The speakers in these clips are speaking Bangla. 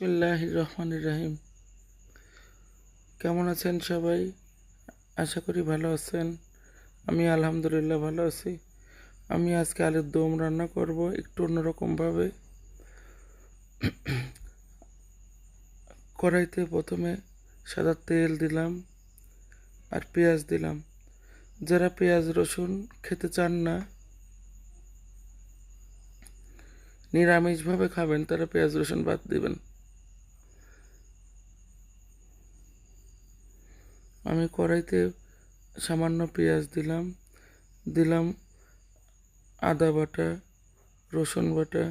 বিসমিল্লাহ রহমান রাহিম। কেমন আছেন সবাই? আশা করি ভালো আছেন। আমি আলহামদুলিল্লাহ ভালো আছি। আমি আজকে আলুর দম রান্না করব একটু অন্যরকমভাবে। কড়াইতে প্রথমে সাদা তেল দিলাম আর পেঁয়াজ দিলাম। যারা পেঁয়াজ, রসুন খেতে চান না, নিরামিষভাবে খাবেন, তারা পেঁয়াজ, রসুন বাদ দিবেন। আমি কড়াইতে সামান্য পেঁয়াজ দিলাম দিলাম আদা বাটা, রসুন বাটা,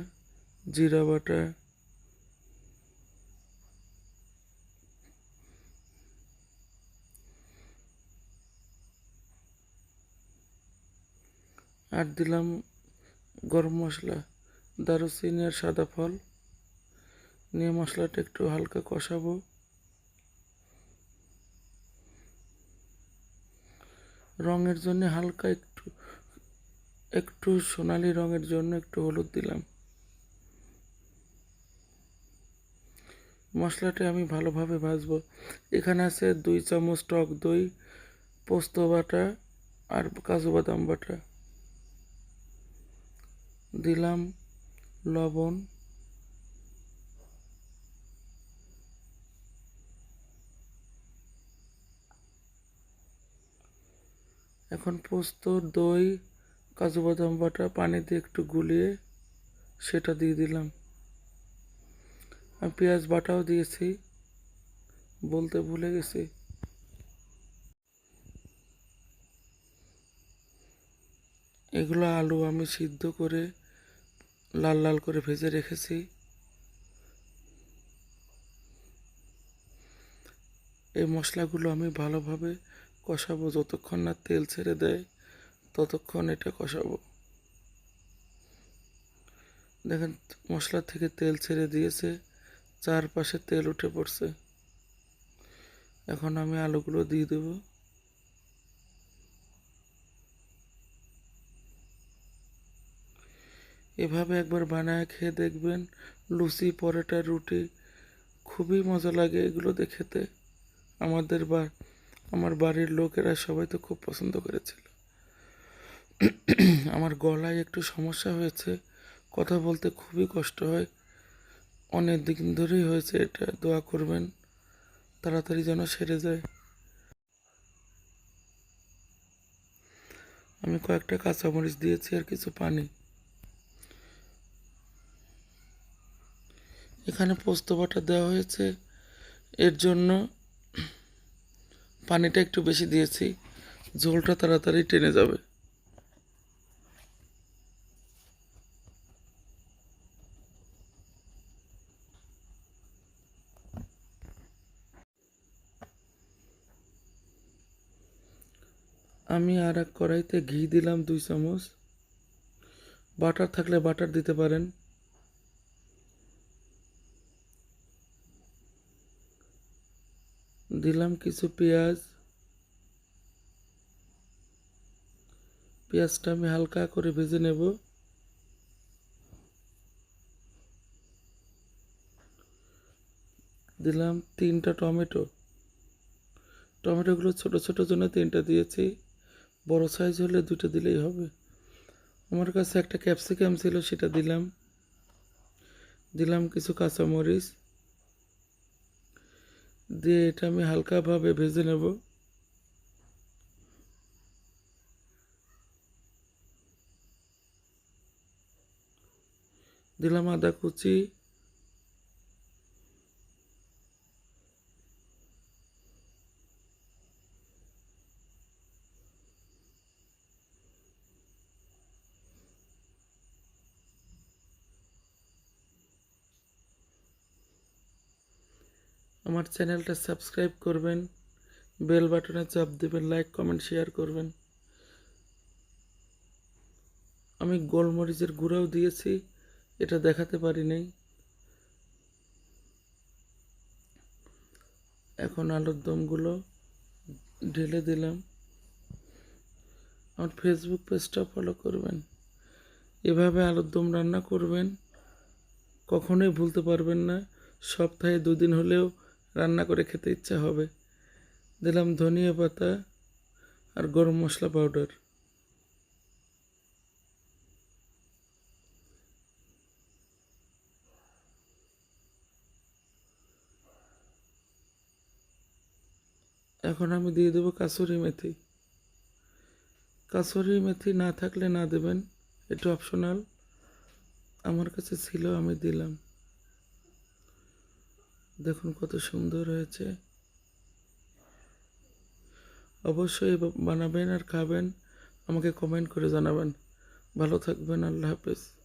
জিরা বাটা, আর দিলাম গরম মশলা, দারুচিনি আর সাদা ফল। নিয়ে মশলাটা একটু হালকা কষাবো। রঙের জন্য হালকা একটু একটু সোনালি রঙের জন্য একটু হলুদ দিলাম। মশলাটা আমি ভালোভাবে ভাজবো। এখানে আছে দুই চামচ টক দই, পোস্ত বাটা আর কাজু বাদাম বাটা। দিলাম লবণ। এখন পোস্ত, দই, কাজু বাদাম বাটা, পানি দিয়ে একটু গুলিয়ে সেটা দিয়ে দিলাম। আমি পেঁয়াজ বাটাও দিয়েছি, বলতে ভুলে গেছি। এগুলো আলু আমি সিদ্ধ করে লাল লাল করে ভেজে রেখেছি। এই মশলাগুলো আমি ভালোভাবে কষাবো যতক্ষণ না তেল ছেড়ে দেয়, ততক্ষণ এটা কষাবো। দেখেন, মশলা থেকে তেল ছেড়ে দিয়েছে, চারপাশে তেল উঠে পড়ছে। এখন আমি আলুগুলো দিয়ে দেব। এভাবে একবার বানায় খেয়ে দেখবেন, লুচি, পরোটা, রুটি, খুবই মজা লাগে এগুলো খেতে আমাদের বা আমার বাড়ির লোকেরা সবাই তো খুব পছন্দ করেছিল। আমার গলায় একটু সমস্যা হয়েছে। কথা বলতে খুবই কষ্ট হয়। অনেক দিন ধরেই হয়েছে এটা, দোয়া করবেন। তাড়াতাড়ি যেন সেরে যায়। আমি কয়েকটা কাঁচামরিচ দিয়েছি আর কিছু পানি। এখানে পোস্ত বাটা দেওয়া হয়েছে। এর জন্য পানিটা একটু বেশি দিয়েছি ঝোলটা তাড়াতাড়ি টেনে যাবে। আমি আর এক কড়াইতে ঘি দিলাম দুই চামচ। বাটার থাকলে বাটার দিতে পারেন। দিলাম কিছু পেঁয়াজ। পেঁয়াজটা আমি হালকা করে ভেজে নেব। দিলাম তিনটা টমেটো। টমেটোগুলো ছোট ছোট জন্য তিনটা দিয়েছি। বড় সাইজ হলে দুটো দিলেই হবে। আমার কাছে একটা ক্যাপসিকাম ছিল, সেটা দিলাম। দিলাম কিছু কাঁচামরিচ। দিয়ে এটা আমি হালকাভাবে ভেজে নেব। দিলাম আদা কুচি। আমার চ্যানেলটা সাবস্ক্রাইব করবেন, বেল বাটনে চাপ দেবেন, লাইক, কমেন্ট, শেয়ার করবেন। আমি গোলমরিচের গুঁড়াও দিয়েছি, এটা দেখাতে পারি নাই এখন আলুর দমগুলো ঢেলে দিলাম। আমার ফেসবুক পেজটা ফলো করবেন। এভাবে আলুর দম রান্না করবেন, কখনোই ভুলতে পারবেন না। সপ্তাহে দুদিন হলেও রান্না করে খেতে ইচ্ছা হবে। দিলাম ধনিয়া পাতা আর গরম মশলা পাউডার এখন আমি দিয়ে দেবো কাসুরি মেথি। কাসুরি মেথি না থাকলে না দেবেন, এটা অপশনাল আমার কাছে ছিল, আমি দিলাম। দেখুন কত সুন্দর হয়েছে। অবশ্যই বানাবেন আর খাবেন। আমাকে কমেন্ট করে জানাবেন। ভালো থাকবেন, আল্লাহ হাফেজ।